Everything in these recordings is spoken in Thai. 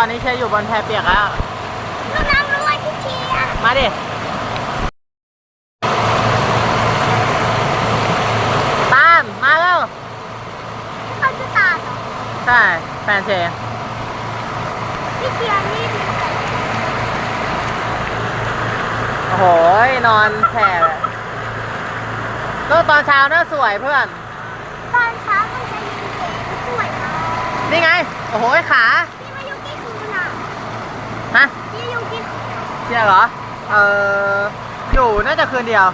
กคนตอนนี้เชยร์อยู่บนแพเปียกแล้วหนูน้ำรู้ว่าที่เชียร์มาดิ ตาม มาแล้ว เขาจะตาดเหรอใช่ แฟนเชยร์ที่เชียร์นี่ดีเลยโอ้โหนอนแผ่เลยก็ตอนเช้าน่าสวยเพื่อน ตอนเช้ามันจะยินเสียงสวยมาก นี่ไง โอ้โหขา พี่มายุกี่คืนอะ ฮะพี่ยุกี่คืนอะเชียร์เหรอ เอออยู่น่าจะคืนเดียว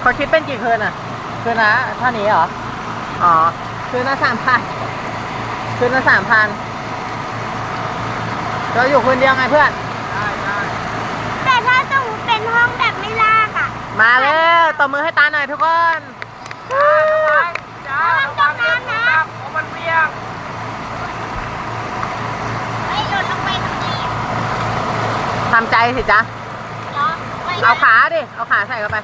เขาคิดเป็นกี่คืนอะ คืนละเท่านี้เหรอ อ๋อ คืนละสามพันคืนละสามพันเราอยู่คืนเดียวไงเพื่อน แต่ถ้าสมมติเป็นห้องแบบไม่ลากอะมาแล้วตบมือให้ตาหน่อยทุกคนระวังตกน้ำนะ มันเปียก ไอ้หล่นลงไปตรงนี้ ทำใจสิจ๊ะเหรอไปเอาขาดิ เอาขาใส่เข้าไป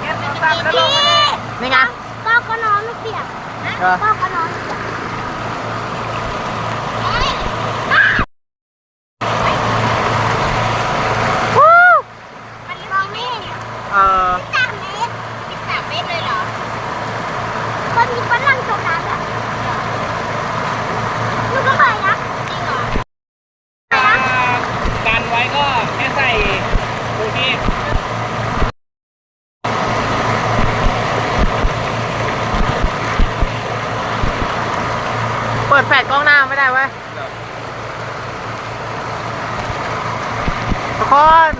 เก็บตัวตั้งแล้วลพี่งไปดินี่ไง ก็ก็นอนลูกเปียกนะเหรอก็ก็นอนลูกเปียกเอ้ยอ้ามันมองไม่เห็น เออ สามเมตรสิบสามเมตรเลยเหรอ คนมีฝรั่งจมน้ำแบบลูกก็เคยนะจริงเหรอเคยนะ กันไว้ก็แค่ใส่ดูที่ เปิดแฟลชกล้องหน้าไม่ได้เว้ย ทุกคน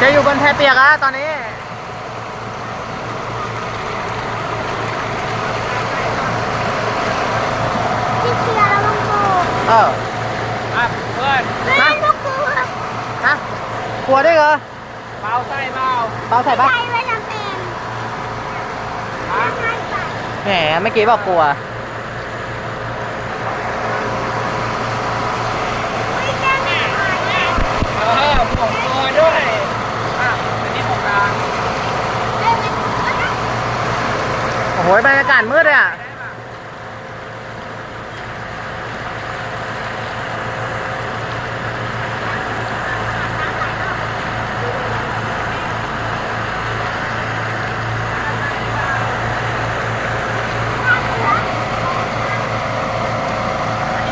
จะอยู่บนแพ เปียกแล้วตอนนี้ที่เชียร์แล้วลงโบเอออะเพื่อนเล่นลูกกูฮะกลัวด้วยเหรอเบาใส่เบาเบาใส่ปะใจไว้ลำเป็นอะง่ายไปแหมเมื่อกี้บอกกลัวไม่แจ้งหายแน่เออหมวกตัวด้วยอะอันนี้ของกลาง เล่นไม่ถูกนะ โอ้ยบรรยากาศมืดเลยอะ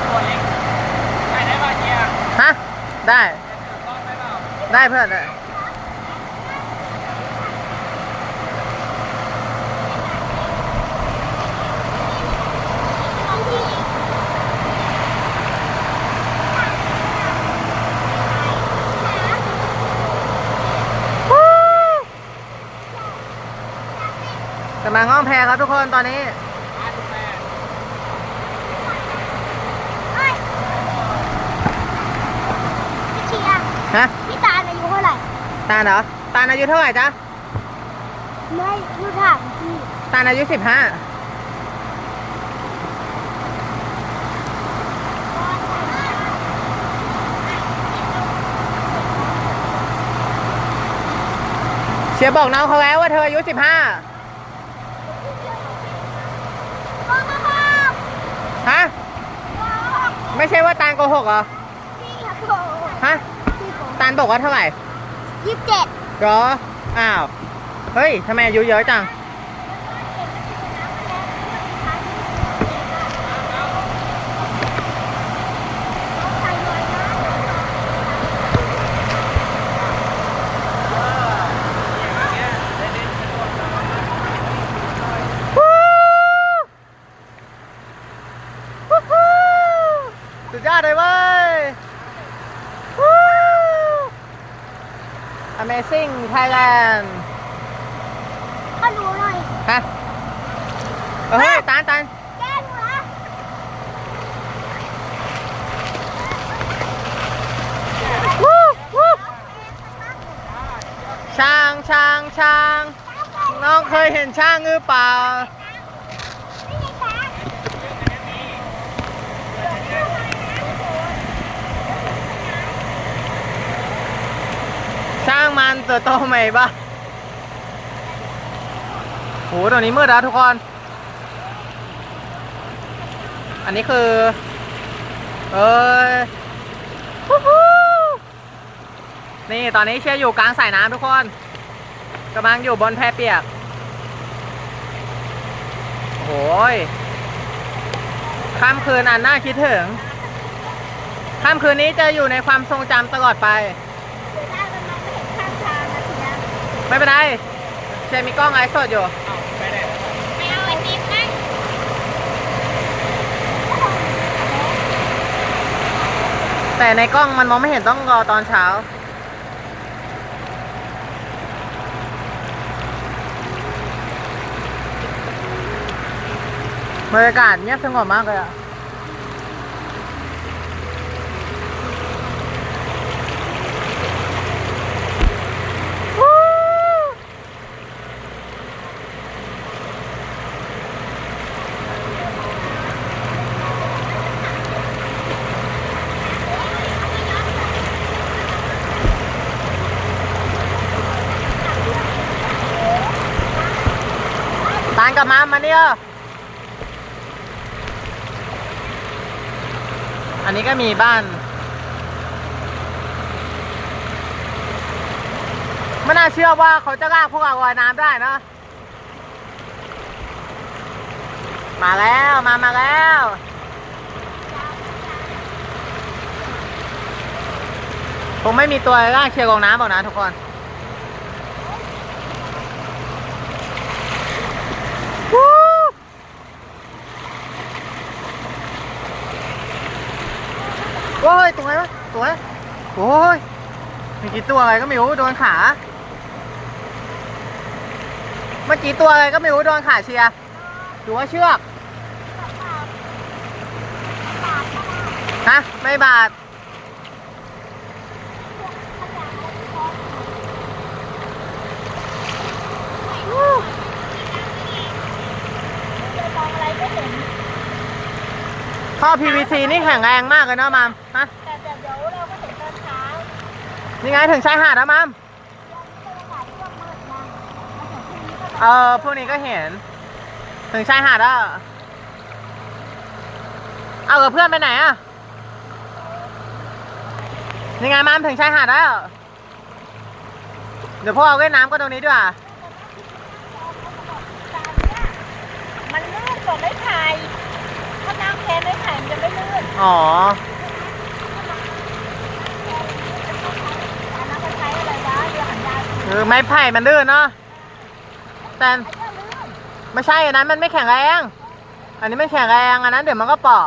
ตัวเล็กใส่ได้ป่ะเจีย ฮะ ได้ ต้อนได้เปล่า ได้เพื่อนได้ บางที จะ มาห้องแพรครับทุกคนตอนนี้ห้าสิบแปดเอ้ยพี่เชียร์ฮะ พี่ตาลอายุเท่าไหร่ ตาลเหรอ ตาลอายุเท่าไหร่จ๊ะ ไม่รู้ถามพี่ตาลอายุสิบห้าเชียร์บอกน้องเขาแล้วว่าเธออายุสิบห้า โอ้โห ฮะ ไม่ใช่ว่าตาลโกหกเหรอพี่ครับโอ้โหฮะพี่ผมตาลบอกว่าเท่าไหร่ยี่สิบเจ็ดเหรออ้าว เฮ้ยทำไมอายุเยอะจัง สุดยอดเลยเว้ย Amazing Thailand ก็รู้หน่อย ฮะเฮ้ยตานตาน แก้หนูนะ วู้วู้ช้างช้างช้าง น้องเคยเห็นช้างหรือเปล่า ไม่ใช่ช้าง ช้างมัน ตัวโตไหมบ้าโหตรงนี้มืดแล้วทุกคน อันนี้คือ เอ้ยนี่ตอนนี้เชียร์อยู่กลางสายน้ำทุกคนกำลังอยู่บนแพเปียก โอ้ยค่ำคืนอันน่าคิดถึงค่ำคืนนี้จะอยู่ในความทรงจำตลอดไป ไม่เป็นไรเชมีกล้องไลฟ์สดอยู่ไปไหนแล้วไม่เอาไอติมนั่งแต่ในกล้องมันมองไม่เห็นต้องรอตอนเช้า บรรยากาศเงียบสงบมากเลยอะวู้ตานกลั อันนี้ก็มีบ้าน ไม่น่าเชื่อว่าเขาจะลากพวกเราลอยน้ำได้นะ มาแล้วมามาแล้วผมไม่มีตัวลากเชียร์ลงน้ำบอกนะทุกคน วู้ โอ้ยตัวไหนวะตัวไหนโอ้ยมีกี่ตัวอะไรก็ไม่รู้โดนขา เมื่อกี้ตัวอะไรก็ไม่รู้โดนขาเชียร์หรือว่าเชือก ฮะ ไม่บาดยวมองอะไรไม่เห็น ท่อ PVC นี่แข็งแรงมากเลยเนาะมามฮะแต่เดี๋ยวเดี๋ยวเราก็เห็นตอนเช้านี่ไงถึงชายหาดแล้วมามเออพวกนี้ก็เห็น ถึงชายหาดแล้ว เอากับเพื่อนไปไหนอะยังไงมามถึงชายหาดแล้ว เดี๋ยวพวกเราเล่นน้ำก็ตรงนี้ดีกว่ามันลื่นกว่าไม่ไผ่ถ้านั่ง แทนไม่ไผ่มันจะไม่ลื่นอ๋อ อันนั้นเขาใช้อะไรวะเรือหางยาวคือไม้ไผ่มันลื่นเนาะ แต่ไอ้เจ้าลื่นไม่ใช่อันนั้นมันไม่แข็งแรง อันนี้ไม่แข็งแรงอันนั้นเดี๋ยวมันก็เปาะ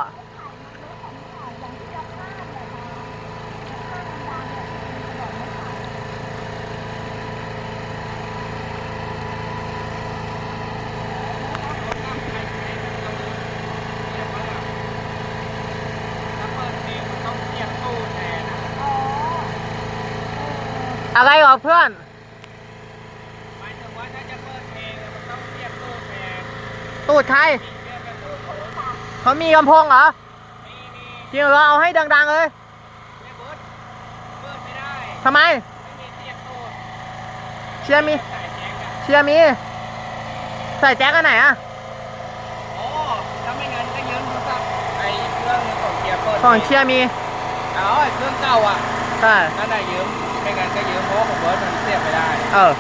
อะไรเหรอเพื่อนหมายถึงว่าถ้าจะเปิดเพลงมันต้องเทียบตู้แทนตูดใครเทียบกับตู้โทรศัพท์เขามีลำโพงเหรอมีมีจริงเหรอเอาให้ดังๆเลยไม่เบิร์ดเปิดไม่ได้ทำไม ไม่มีเทียบตู้เชียร์มี สายแจ็คอะเชียร์มี ใส่แจ็คอันไหนอะอ๋อถ้าไม่งั้นก็ยืมโทรศัพท์ไอ้เครื่องของเทียบเปิดของเชียร์มี เอาไอ้เครื่องเก่าอะใช่นั่นแหละยืม ไม่งั้นก็ยืมเพราะว่าของเบิร์ดมันเสียบไม่ได้เออ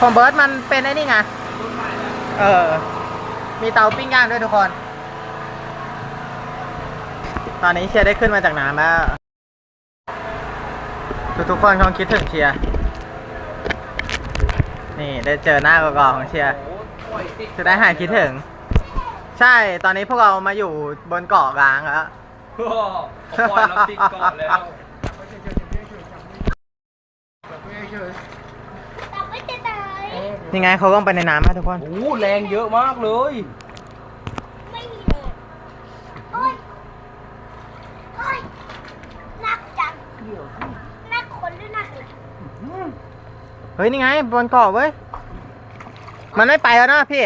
ของเบิร์ดมันเป็นไอ้นี่ไง รุ่นใหม่แล้วเออ มีเตาปิ้งย่างด้วยทุกคน ตอนนี้เชียร์ได้ขึ้นมาจากน้ำแล้ว ทุกๆคนคงคิดถึงเชียร์ นี่ได้เจอหน้ากอกๆของเชียร์ โอ้โหปล่อยติดจะได้หายคิดถึง ใช่ ตอนนี้พวกเรามาอยู่บนเกาะกลางแล้ว โอ้โหปล่อยเราติดเก่อนแล้ว จับไม่ติดไหนยังไงเขาต้องไปในน้ำนะทุกคน โอ้โหแรงเยอะมากเลย ไม่มีเลยโอ้ยโอ้ยหนักจังหนักคนหรือหนักเหล็กเฮ้ยนี่ไงบนเกาะเว้ย มันไม่ไปแล้วนะพี่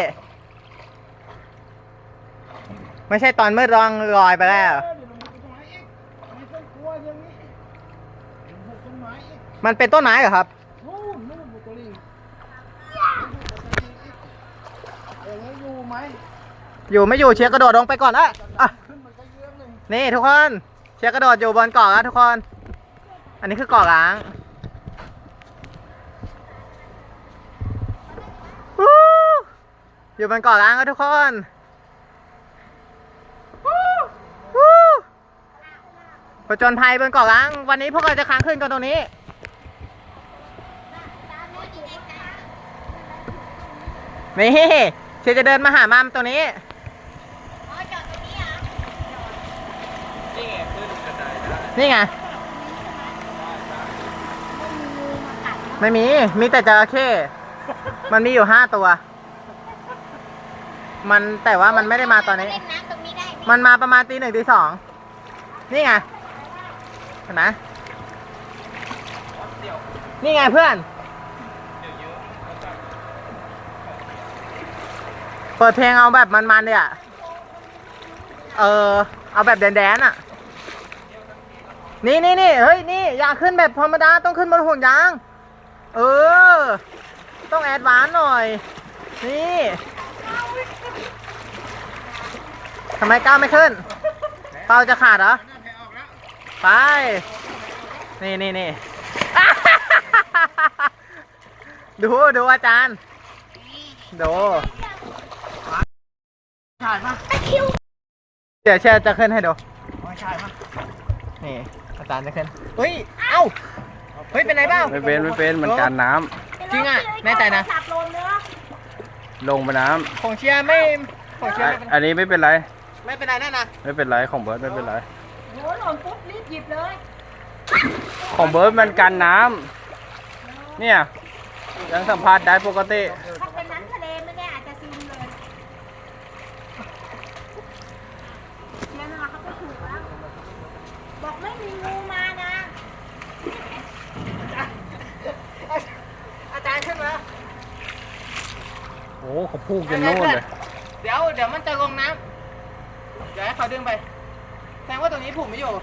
ไม่ใช่ตอนมืดรองลอยไปแล้ว มันเป็นต้นไม้เหรอครับอยู่ไม่อยู่เชียร์กระโดดลงไปก่อนละอะนี่ทุกคนเชียร์กระโดดอยู่บนเกาะแล้วทุกคน อันนี้คือเกาะล้างวู้อยู่บนเกาะล้างแล้วทุกคนวู้วู้ผจญภัยบนเกาะล้าง วันนี้พวกเราจะค้างคืนกันตรงนี้ นี่เชจะเดินมาหามัมตรงนี้จอดตรงนี้อะนี่ไงนี่ไง ไม่มี มีแต่จระเข้ มันมีอยู่ห้าตัว มันแต่ว่ามันไม่ได้มาตอนนี้ มันมาประมาณตีหนึ่งตีสอง นี่ไง เห็นไหมนี่ไงเพื่อน เดี๋ยวเยอะแล้วก็ เปิดเพลงเอาแบบมันๆเลยอะเออ เอาแบบแดนๆอะ นี่นี่นี่เฮ้ย นี่ อยากขึ้นแบบธรรมดา ต้องขึ้นบนห่วงยาง เออ ต้องแอดวานซ์หน่อย นี่ทำไมก้าวไม่ขึ้น เป้าจะขาดเหรอ ไป นี่นี่นี่ดู ดูอาจารย์ ดู ถ่ายมาเดี๋ยวเชื่อจะขึ้นให้ดูไม่ถ่ายมานี่อาจารย์จะขึ้นเฮ้ย เอ้า เฮ้ย เป็นไรเปล่าไม่เป็นไม่เป็นมันการน้ำจริงอะแน่ใจนะสับลงเนื้อลงไปน้ำของเชียร์ไม่ของเชียร์ไม่เป็นอันนี้ไม่เป็นไร ไม่เป็นไรแน่นะไม่เป็นไรของเบิร์ดไม่เป็นไร โหหล่นปุ๊บรีบหยิบเลยของเบิร์ดมันกันน้ำเนี่ย ยังสัมผัสได้ปกติ ถ้าเป็นน้ำทะเลไม่แน่อาจจะซึมเลยเชียร์นะคะเขาไปถูกแล้ว บอกไม่มีงูมานะ อาจารย์ขึ้นมา โอ้เขาพูกจนโน่นเลยเดี๋ยวเดี๋ยวมันจะลงน้ำเดี๋ยวให้เขาดึงไปแสดงว่าตรงนี้ผูกไม่อยู่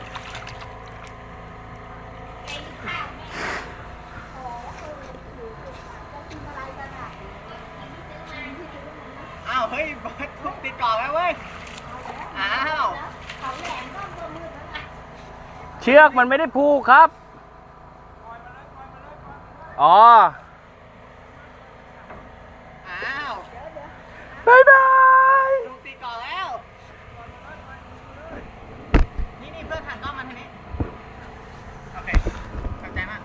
อ้าวเฮ้ยบอสทุบติดเกาะไว้เว้ยอ้าวเชือกมันไม่ได้พูกครับอ๋ออ้าว บายบายลุงตีก่อนแล้ว นี่นี่เพื่อนหันกล้องมาทางนี้ โอเคขอบใจมาก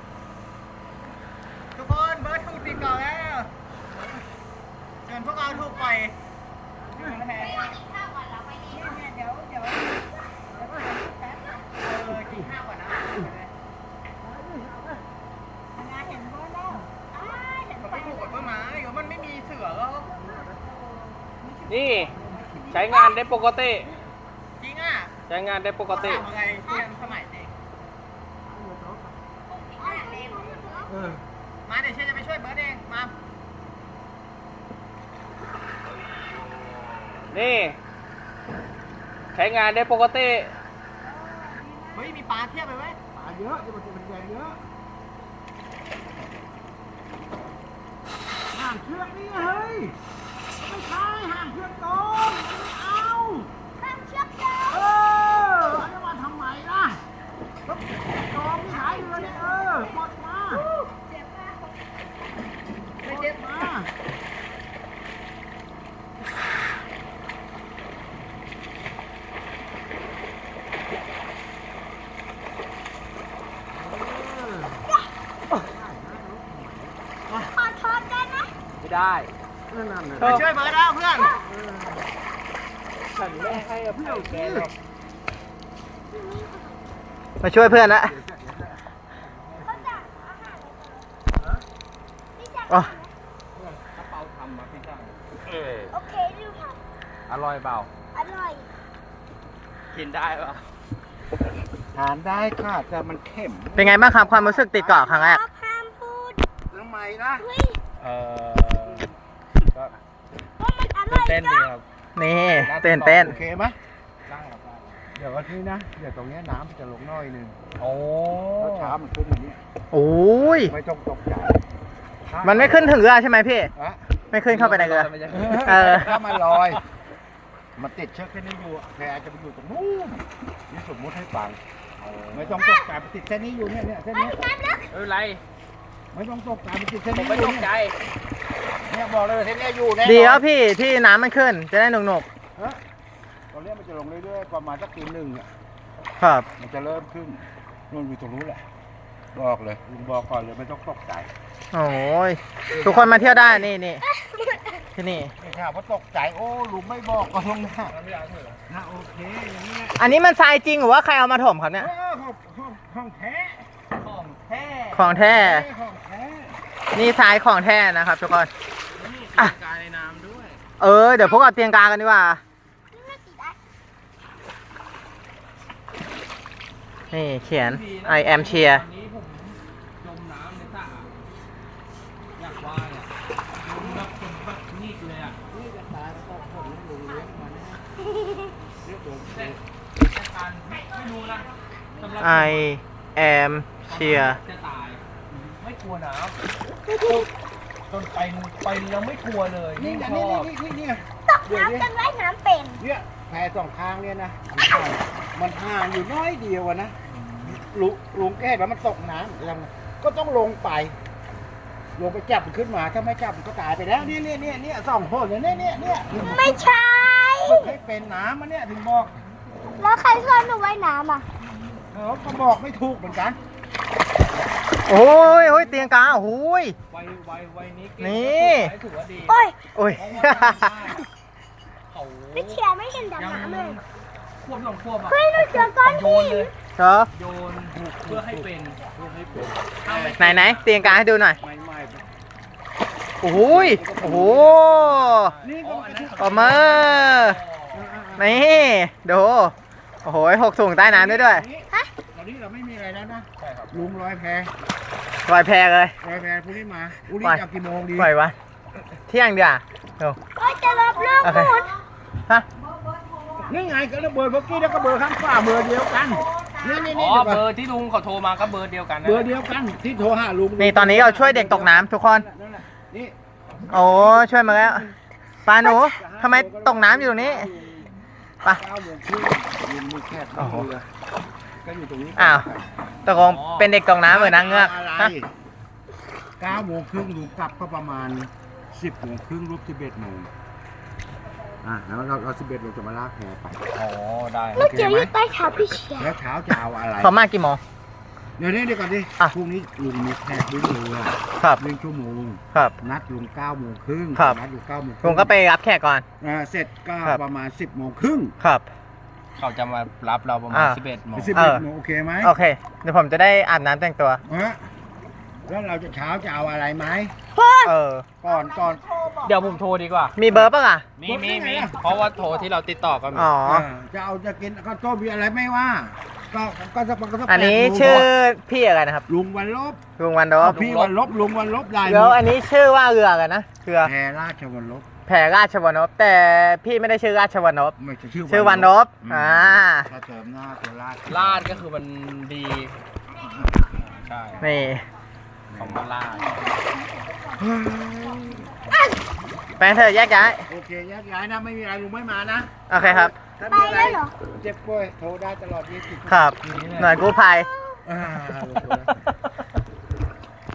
ทุกคนเบิร์ดถูกตีก่อนแล้วส่วนพวกเราถูกปล่อยอยู่ในแพเออกินข้าวก่อนนะเขาไปถูกกับต้นไม้เดี๋ยวมันไม่มีเสือแล้ว นี่ ใช้งานได้ปกติ จริงอะใช้งานได้ปกติ ทำอะไรเทียนสมัยเด็กมาเดี๋ยวเชนจะไปช่วยเบิร์ดเอง มา นี่ ใช้งานได้ปกติ เฮ้ย มีปลาเทียบไปไหมปลาเยอะจะมันจะเป็นแดงเยอะห่างเชือกนี่เฮ้ยไม่ใช่ห่างเชือกโดนไม่เอา ข้ามเชือกเดิ เอออันนี้มาทำไมล่ะแล้วจอมที่หายเรือเนี่ยเออปลดมา ไม่เจ็บ มา ขอโทษได้ไหม ไม่ได้ นั่นน่ะไปช่วยเบิร์ดแล้วเพื่อนฉันไม่ให้อภัยแกหรอกมาช่วยเพื่อนละเขาจะอาหารนี่จะอ๋อกระเป๋าทำมาพี่จ้างเออโอเคดูค่ะอร่อยเปล่า อร่อย กินได้เปล่าทานได้ค่ะแต่มันเข็ม เป็นไงบ้างครับความรู้สึกติดเกาะครั้งแรกห้ามพูดทำไมล่ะเฮ้ยเออก็ ว่ามันอร่อย เต้นดีครับ นี่ตื่นเต้น โอเคไหมเดี๋ยววันนี้นะ เดี๋ยวตรงเนี้ยน้ำมันจะลงน้อยหนึงโอ้แล้วเช้ามันขึ้นอย่างนี้โอ้ย ไม่ต้องตกใจมันไม่ขึ้นถึงเรือใช่ไหมพี่ อะไม่ขึ้นเข้าไปในเรือ เออ ถ้ามันลอย มันติดเชือกแค่นี้อยู่อะแพจะไปอยู่ตรงนู้นนี่สมมติให้ฟังไม่ต้องตกใจมันติดเส้นนี้อยู่เนี่ยเนี่ยเส้นเฮ้ยนี้น้ำลึกไม่เป็นไรไม่ต้องตกใจมันติดเส้นผมนี้ไม่อยู่ตกใจเนี่ย เนี่ยบอกเลยเส้นเนี้ยอยู่แน่นอนดีครับพี่ที่น้ำมันขึ้น จะได้หนุกหนุกฮะตอนนี้มันจะลงเรื่อยๆประมาณสักตีหนึ่งอะๆครับ มันจะเริ่มขึ้นนู่นอยู่ตรงนู้นแหละ บอกเลยลุงบอกก่อนเลยไม่ต้องตกใจโอ้ยทุกคนมาเที่ยวได้นี่นี่ที่นี่ ไม่ใช่ว่าตกใจโอ้ลุงไม่บอกก็ตรงหน้านะโอเคอย่างนี้แหละอันนี้มันทรายจริงหรือว่าใครเอามาถมครับเนี่ย เออห้องห้องห้องแท้ของแท้ของแท้ ห้องแท้นี่ทรายของแท้นะครับทุกคนนี่ อะ กายในน้ำด้วย เออ เดี๋ยวพวกเราเตียงกลางกันดีกว่า นี่เขียน I am cheer วันนี้ผมจมน้ำในสระอยากว่ายอะจมแบบจมแบบนิดเลยอะนี่จะตายแล้วก็ผมลุงเลี้ยงมันะเรียกผมแต่แต่การไม่รู้นะสำหรับ I am cheer จะตาย ไม่กลัวน้ำ จนไปไปแล้วไม่กลัวเลยนี่ยิ่งไงชนี่อบนี่นี่นี่ตกน้ำจนว่ายน้ำเป็น เนี่ยแพสองข้างเนี่ยนะ มันห่างอยู่น้อยเดียวอะนะลุงลุงแก้แล้วมันตกน้ำยังไงก็ต้องลงไป ลงไปจับมันขึ้นมา ถ้าไม่จับมันก็ตายไปแล้ว เนี่ยเนี่ยเนี่ยเนี่ยสองคนเนี่ยเนี่ยเนี่ยเนี่ยไม่ใช่ ฝึกให้เป็นน้ำมันเนี่ยถึงบอกแล้วใครสอนหนูว่ายน้ำอะเออก็บอกไม่ถูกเหมือนกัน โอ้ยโอ้ยเตียงกลางโอ้ย วัยวัยวัยนี้เก่งนี่ ก็ถือว่าดีโอ้ยโอ้ย เขาไม่เชียร์ไม่เห็นดำยังน้ำเลยควบสองควบอะเฮ้ยหนูเจอก้อนโยหินนเลยเชอโยนเพื่อให้เป็นเพื่อให้เป็นถ้าม่ไหนไหนเตียงกลางให้ดูหน่อยไม่ไม่โอ้ยโอ้โหนี่อ๋ก็ออันนั้นปอมเมอร์นี่ดูโอ้โหหกสูงใต้น้ำด้วยด้วย ฮะตอนนี้เราไม่มีอะไรแล้วนะใช่ครับ ลุงลอยแพลอยแพเลยลอยแพพรุ่งนี้มาพรุ่งนี้ไปจะกี่โมงดีปล่อยวันเที่ยงเดียวาดูโอ้ยจะรับเรื่องโอเคหมดฮะ นี่ไงก็ระเบิดเมื่อกี้แล้วก็เบอร์ข้างฝาเบอร์เดียวกันนี่นี่อ๋นี่อเดี๋ยวเบก่ออนร์ที่ลุงเขาโทรมาก็เบอร์เดียวกันนะเบอร์เดียวกันที่โทรหาลุงนี่ตอนนี้เราช่วยเด็กตกน้ำทุกคน นั่นแหละนี่โอ้ช่วยมาแล้วปลาหนูทำไมตกน้ำอยู่ตรงนี้ ไป เก้าโมงครึ่งลุงมีแค่โอ้โหเรือ ก็อยู่ตรงนี้อ้าวตกลงเป็นเด็กตกน้ำเหมือนนางเงือกอะไรฮะเก้าโมงครึ่งลุงกลับก็ประมาณสิบโมงครึ่งรูปสิบเอ็ดโมงอะแล้วเราเราสิบเอ็ดเราจะมาลากแพไป อ๋อได้หนูเจออยู่ใต้เท้าพี่เชียร์แล้วเช้าจะเอาอะไร เขามากี่โมง เดี๋ยวนี้เดี๋ยวก่อนดิอะพรุ่งนี้ลุงมีแขกวิ่งเรือครับวิ่งชั่วโมง ครับ นัดลุงเก้าโมงครึ่งครับ นัดอยู่เก้าโมงคลุรึ่งก็ไปรับแขกก่อน เอ่อเสร็จก็ครับ ประมาณสิบโมงครึ่ง ครับ เขาจะมารับเราประมาณอ่า11โมงสิบเอเอ็ดอโมงโอเคไหมโอเค เดี๋ยวผมจะได้อาบน้ำแต่งตัว ฮะแล้วเราจะเช้าจะเอาอะไรไหมเออ ก่อนก่อน เดี๋ยวผมโทรดีกว่า มีเบอร์ป่ะล่ะ มีมีมี เพราะว่าโทรที่เราติดต่อกันอ๋อเจะเอาจะกินข้าวต้มมีอะไรไม่ว่า ก็ก็สักก็สักอันนี้แปดโมงชื่อพี่อะไรนะครับ ลุงวันลบลุงวันดบพี่วันลบลุงวันลบได้แล้วอันนี้ชื่อว่าเรืออะไรนะเรือแพรราชวันลบ แผ่ราชวนพแต่พี่ไม่ได้ชื่อราชวนพไม่ใช่ชื่อชื่อวันนพมอ่าถ้าเติมหน้าตัวราชลาดก็คือมันดี ใช่นี่ ของมันลาดแฟนเธอแยกย้ายโอเคแยกย้ายนะไม่มีอะไรลุงไม่มานะโอเคครับ ถ้าไปมีอะไรแล้วเหรอเจ็บป่วยโทรได้ตลอด24ครับ หน่วยกู้ภัยอ่า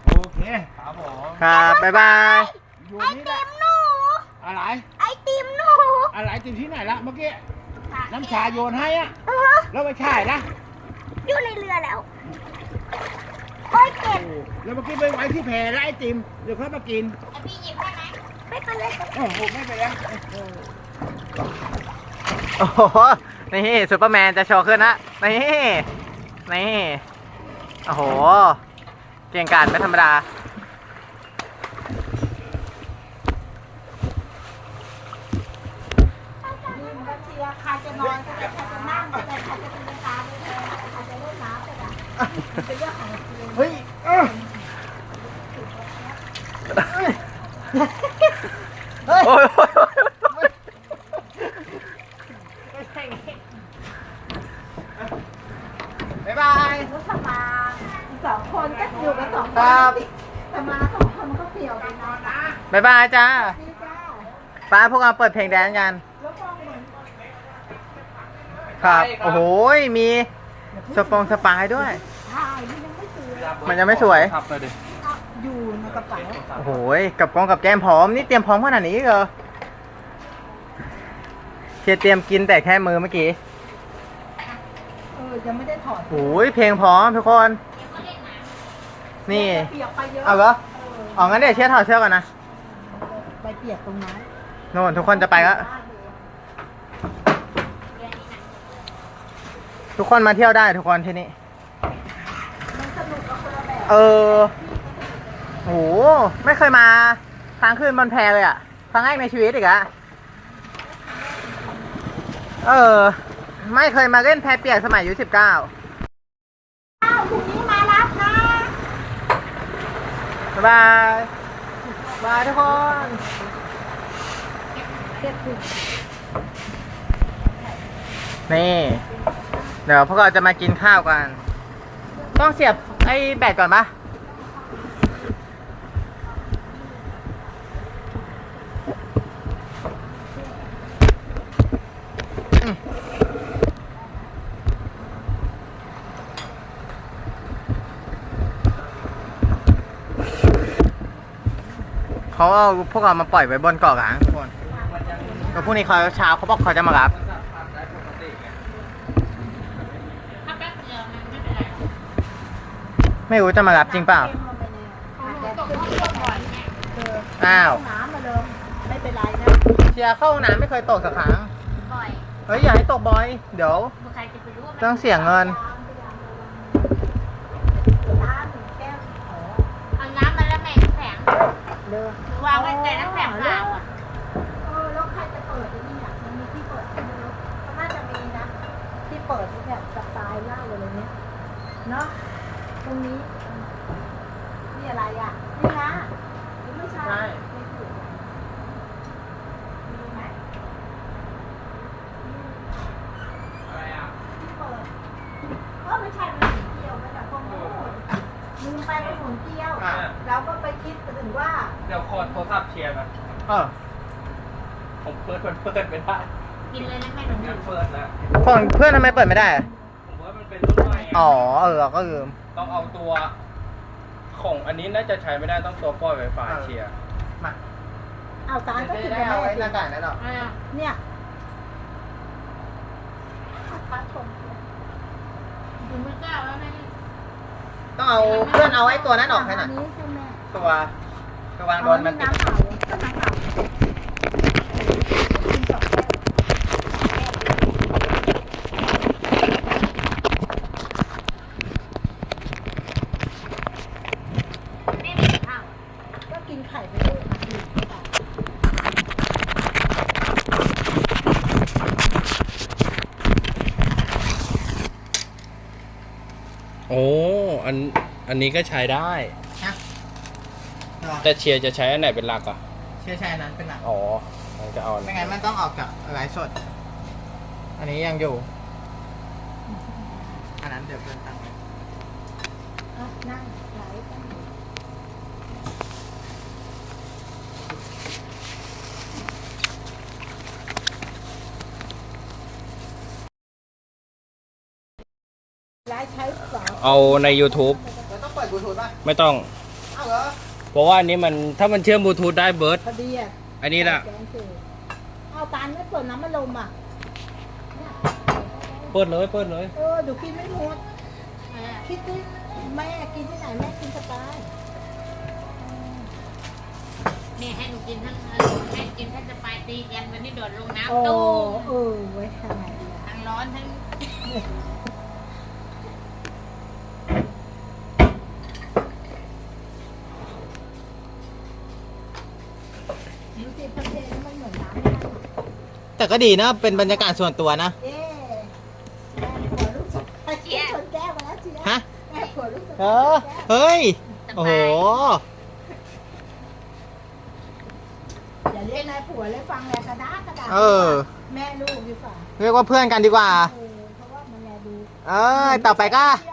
โอเคครับผมครับบ๊ายบายอยู่ไอนี่ตินะมหนู อะไร ไอติมหนูอะไรติมที่ไหนละเมื่อกี้ น้ำชาโยนให้อะอือฮะแล้วไปช่ายละอยู่ในเรือแล้วโอ้ยเจ็บแล้วเมื่อกี้ไปไว้ที่แพแล้วไอติม เดี๋ยวค่อยมากินไอพี่หยิบให้ไหมไม่เป็นไรครับโอ้โห ไม่ไปแล้วโอ้โหโอ้โห นี่ซูเปอร์แมนจะโชว์ขึ้นนะ นี่ นี่ โอ้โห เก่งกาจไม่ธรรมดา ใครจะนอนใครจะนั่งใครจะเป็นตาใครจะเล่นน้ำก็ได้ เฮ้ยเออโอ้ยโอ้ยโอ้ยโอ้ยบ๊ายบายสมาสองคนก็อยู่กันสองคคนรับแต่มาสองคนมันก็เปลี่ยวกันนะบ๊ายบายจ้าดีป้าพวกเราเปิดเพลงแดนซ์กัน ครับ โอ้โห มี สปองสปายด้วย ถ่ายมันยังไม่สวยมันยังไม่สวย ขับเลยดิอยู่ในกระเป๋าโอ้โหกับกล้องกับแก้มพร้อมนี่เตรียมพร้อมขนาดนี้เหรอเชียร์เตรียมกินแต่แค่มือเมื่อกี้เออยังไม่ได้ถอดโอ้ยเพลงพร้อมทุกคน นี่ เปียกไปเยอะเอาเหรออ๋องั้นเดี๋ยวเชียร์ถอดเสื้อก่อนนะ ไปเปียกตรงนั้น โน่นทุกคนจะไปแล้ว ทุกคนมาเที่ยวได้ทุกคนที่นี่มันสนุกกับคนละแบบเออโหไม่เคยมาค้างคืนบนแพเลยอะครั้งแรกในชีวิตอีกอะเออ ไม่เคยมาเล่นแพเปียกสมัยอายุสิบเก้าอ้าวพรุ่งนี้มารับนะบ๊ายบายบายทุกคนเก็บถุงนี่ เดี๋ยวพวกเราจะมากินข้าวกัน ต้องเสียบไอ้แบตก่อนปะเขาเอาพวกเรามาปล่อยไว้บนเกาะกลางทุกคนแล้วพรุ่งนี้เขาเช้าเขาบอกเขาจะมารับ ไม่รู้จะมารับจริงเปล่าอ้าว น้ำมาเลยไม่เป็นไรนะเชียร์เข้าห้องน้ำไม่เคยตกสักครั้งบ่อยเฮ้ยอย่าให้ตกบ่อย เดี๋ยว ใครจะไปรู้ว่าต้องเสียเงิน น้ำหนึ่งแก้วขอเอาน้ำมาแล้วแม่งแข็งเลิกวางไว้แต่น้ำแข็งเปล่าอะเออแล้วใครจะเปิดไอ้นี่อะมันมีที่เปิดที่ไม่รู้มันน่าจะมีนะที่เปิดที่แบบสไตล์เหล้าอะไรเนี้ยเนาะ รงนี้นี่อะไรอะนี่นะหรือไม่ใช่ใช่ไม่ถูกมีไหมที่เปิดก็ไม่ใช่มันหมุนเกลียวมาจากตรงนู้นลืมไปมันหมุนเกลียวอะ เราก็ไปคิดถึงว่าเดี๋ยวคอโทรศัพท์เชียร์นะเออผมเปิดมันเปิดไม่ได้กินเลยนะแม่หนูงั้นเปิดแล้วของเพื่อนทำไมเปิดไม่ได้อะผมว่ามันเป็นรุ่นใหม่ไงอ๋อ เออ ก็ลืม ต้องเอาตัวของอันนี้น่าจะใช้ไม่ได้ต้องตัวปล่อยไวไฟเชียร์มาเอาตาลก็กินได้กับเอาไว้แม่หน้ากากนั่นหรอเนี่ยพระชมถึงมือเก้าแล้วแม่ต้องเอาเพื่อนเอาไอ้ตัวนั้นออกให้หน่อยอันนี้ใช่ไหมตัวตัววางโดนมันติด น้ำเปล่าก็น้ำเปล่ากินสองแก้ว แม่ไม่กินข้าว ก็กินไข่ไปด้วยนะหนึ่งเข้าไป โอ้อัน อันนี้ก็ใช้ได้ ฮะแต่เชียร์จะใช้อันไหนเป็นหลักอะ เชื่อใช่อันนั้นเป็นหลักอ๋องั้นก็เอาอันไม่นั้นงั้นมันต้องออกจากไลฟ์สด อันนี้ยังอยู่ อันนั้นเดี๋ยวเพื่อนตั้งไว้อะนั่งไหลกันไลฟ์ใช้สองเอาใน YouTube ทูธป่ะไม่ต้องเอาเหรอเพราะว่าอันนี้มันถ้ามันเชื่อมบลูทูธได้เบิร์ดพอดีอะอันนี้ละแกงจืดเอาตาลไม่เปิดน้ำมันลมอะเนี่ยเปิดเลยเปิดเลยเออดูกินไม่หมดคิดดิแม่กินที่ไหนแม่กินสบายแม่ให้หนูกินทั้งแม่กินทั้งสปายตีกันวันนี้โดดลงโอ้น้ำตู้มเออไว้ทำไงดีอะทั้งร้อนทั้ง ดูสิพันเทนี่มันเหมือนน้ำเลยนะ แต่ก็ดีนะ เป็นบรรยากาศส่วนตัวนะเอ๊ะแม่ผัวลูกสาวไอ้เจี๊ยชนแก้วมาแล้วเจี๊ยฮะ แม่ผัวลูกสาวเออเฮ้ยสโอ้บาโหยอย่าเรียกนายผัวเลยฟังแรงกระดากกระดาเออ แม่ลูกดีกว่าเรียกว่าเพื่อนกันดีกว่า เออเพราะว่ามันแลดู เออต่อไปก็ เ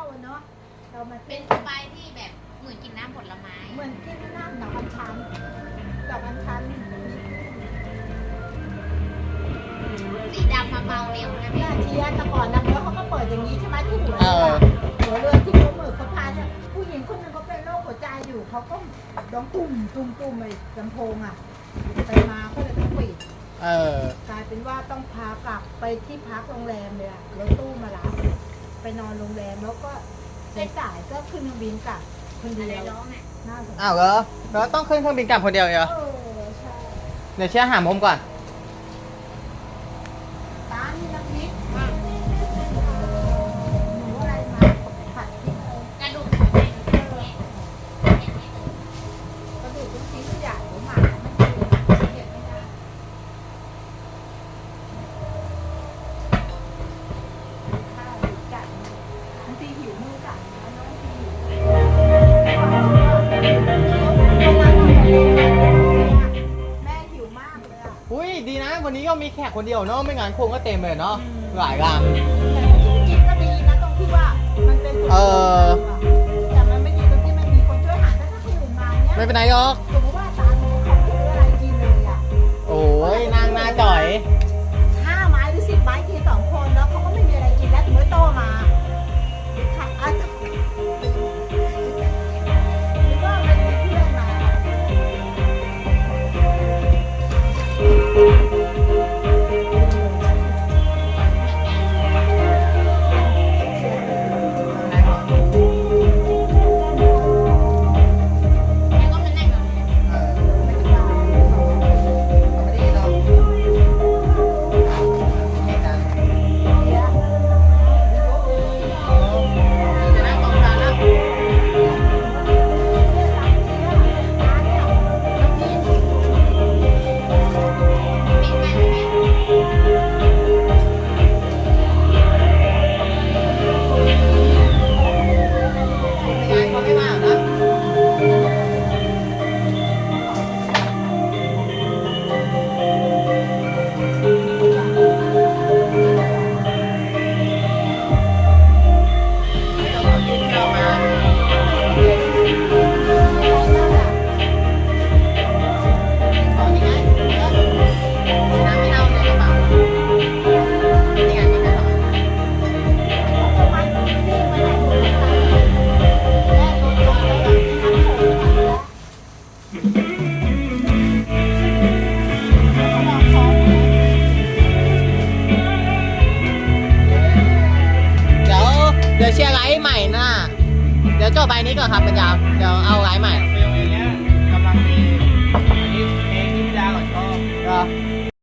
เขาก็ร้องตุ่มตุ่มตุ่มไอ้ลำโพงอะไปมาก็เลยต้องปิดเออกลายเป็นว่าต้องพากลับไปที่พักโรงแรมเลยอะรถตู้มารับไปนอนโรงแรมแล้วก็สายๆก็ขึ้นเครื่องบินกลับคนเดีอะไรยวร้องอะน่าสงสารอ้าวเหรอเราต้องขึ้นเครื่องบินกลับคนเดียวเหรอเออใช่ เดี๋ยวเชียร์หามุมก่อน คนเดียวเนาะไม่งั้นคงก็เต็มเลยเนาะอืมหลายลแต่จริงๆก็ดีนะตรงที่ว่ามันเป็นส่วนเออแต่มันไม่ดีตรงที่มันมีคนช่วยหาถ้าคนอื่นมาำเนี้ยไม่เป็นไรหรอก